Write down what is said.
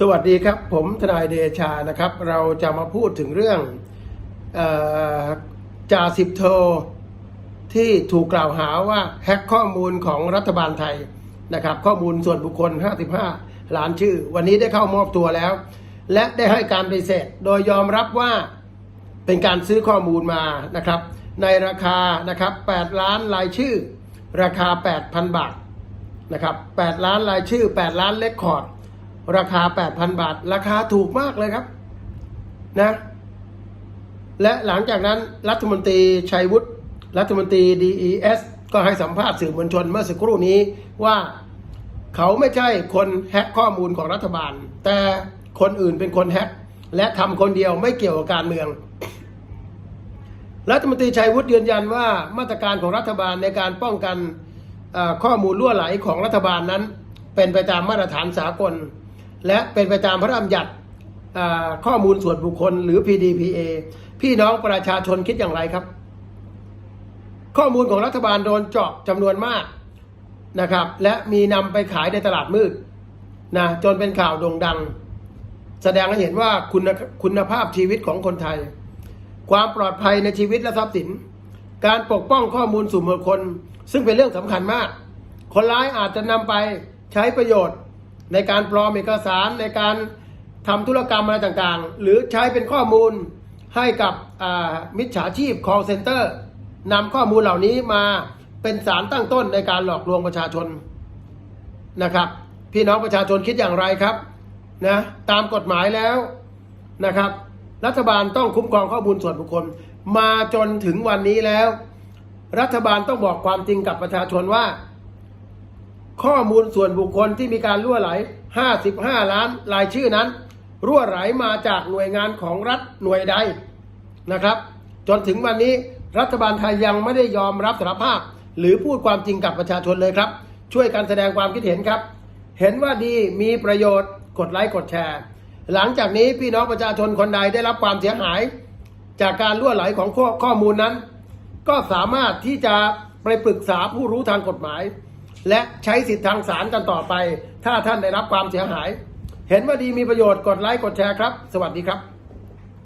สวัสดีครับ ผมทนายเดชานะครับ เราจะมาพูดถึงเรื่องอจ่าสิบโทที่ถูกกล่าวหาว่าแฮ็กข้อมูลของรัฐบาลไทยนะครับ ข้อมูลส่วนบุคคล 55 ล้านชื่อ วันนี้ได้เข้ามอบตัวแล้ว และได้ให้การปฏิเสธโดยยอมรับว่าเป็นการซื้อข้อมูลมานะครับ ในราคานะครับ 8 ล้านรายชื่อ ราคา 8,000 บาทนะครับ 8 ล้านรายชื่อ 8 ล้านเลคคอร์ด ราคา 8,000 บาท ราคาถูกมากเลยครับนะ และหลังจากนั้นรัฐมนตรีชัยวุฒิรัฐมนตรี DES ก็ให้สัมภาษณ์สื่อมวลชนเมื่อสักครู่นี้ว่าเขาไม่ใช่คนแฮกข้อมูลของรัฐบาล แต่คนอื่นเป็นคนแฮกและทำคนเดียวไม่เกี่ยวกับการเมือง รัฐมนตรีชัยวุฒิยืนยันว่ามาตรการของรัฐบาลในการป้องกันข้อมูลรั่วไหลของรัฐบาลนั้น เป็นไปตามมาตรฐานสากล และเป็นไปตามพระราชบัญญัติข้อมูลส่วนบุคคลหรือ PDPA พี่น้องประชาชนคิดอย่างไรครับ ข้อมูลของรัฐบาลโดนเจาะจำนวนมากนะครับ และมีนำไปขายในตลาดมืดนะจนเป็นข่าวโด่งดัง แสดงให้เห็นว่าคุณคุณภาพชีวิตของคนไทย ความปลอดภัยในชีวิตและทรัพย์สิน การปกป้องข้อมูลส่วนบุคคล ซึ่งเป็นเรื่องสำคัญมาก คนร้ายอาจจะนำไปใช้ประโยชน์ ในการปลอมเอกสารในการทำธุรกรรมอะไรต่างๆ หรือใช้เป็นข้อมูลให้กับมิจฉาชีพ call center นำข้อมูลเหล่านี้มาเป็นสารตั้งต้นในการหลอกลวงประชาชนนะครับ พี่น้องประชาชนคิดอย่างไรครับนะตามกฎหมายแล้วนะครับ รัฐบาลต้องคุ้มครองข้อมูลส่วนบุคคล มาจนถึงวันนี้แล้ว รัฐบาลต้องบอกความจริงกับประชาชนว่า ข้อมูลส่วนบุคคลที่มีการรั่วไหล 55 ล้านรายชื่อนั้นรั่วไหลมาจากหน่วยงานของรัฐหน่วยใดนะครับ จนถึงวันนี้รัฐบาลไทยยังไม่ได้ยอมรับสารภาพ หรือพูดความจริงกับประชาชนเลยครับ ช่วยกันแสดงความคิดเห็นครับ เห็นว่าดีมีประโยชน์กดไลค์กดแชร์ หลังจากนี้พี่น้องประชาชนคนใดได้รับความเสียหาย จากการรั่วไหลของข้อข้อมูลนั้น ก็สามารถที่จะไปปรึกษาผู้รู้ทางกฎหมาย และใช้สิทธิทางศาลกันต่อไป ถ้าท่านได้รับความเสียหาย เห็นว่าดีมีประโยชน์กดไลค์กดแชร์ครับ สวัสดีครับ